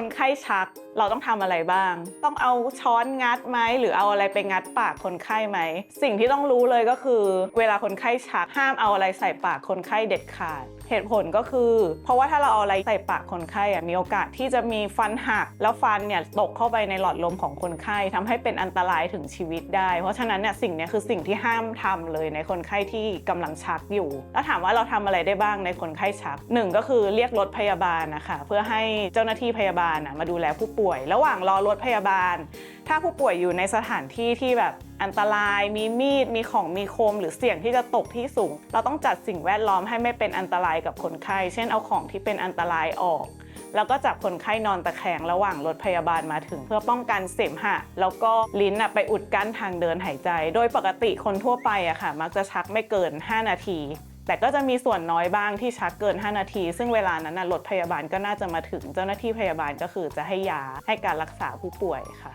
คนไข้ชักเราต้องทำอะไรบ้าง ต้องเอาช้อนงัดไหมหรือเอาอะไรไปงัดปากคนไข้ไหม สิ่งที่ต้องรู้เลยก็คือ เวลาคนไข้ชักห้ามเอาอะไรใส่ปากคนไข้เด็ดขาดเหตุผลก็คือ เพราะว่าถ้าเราเอาอะไรใส่ปากคนไข้อะมีโอกาสที่จะมีฟันหัก แล้วฟันเนี่ยตกเข้าไปในหลอดลมของคนไข้ทำให้เป็นอันตรายถึงชีวิตได้ เพราะฉะนั้นเนี่ยสิ่งนี้คือสิ่งที่ห้ามทำเลยในคนไข้ที่กำลังชักอยู่ แล้วถามว่าเราทำอะไรได้บ้างในคนไข้ชักหนึ่งก็คือเรียกรถพยาบาลนะคะเพื่อให้เจ้าหน้าที่พยาบาลมาดูแลผู้ป่วย ระหว่างรอรถพยาบาล ถ้าผู้ป่วยอยู่ในสถานที่ที่แบบอันตรายมีมีดมีของมีคม หรือเสี่ยงที่จะตกที่สูง เราต้องจัดสิ่งแวดล้อมให้ไม่เป็นอันตรายกับคนไข้ เช่นเอาของที่เป็นอันตรายออก แล้วก็จับคนไข้นอนตะแคงระหว่างรถพยาบาลมาถึง เพื่อป้องกันเสมหะ แล้วก็ลิ้นไปอุดกั้นทางเดินหายใจ โดยปกติคนทั่วไปอะค่ะ มักจะชักไม่เกิน 5 นาทีแต่ก็จะมีส่วนน้อยบ้างที่ชักเกิน 5 นาที ซึ่งเวลานั้นรถพยาบาลก็น่าจะมาถึง เจ้าหน้าที่พยาบาลก็คือจะให้ยาให้การรักษาผู้ป่วยค่ะ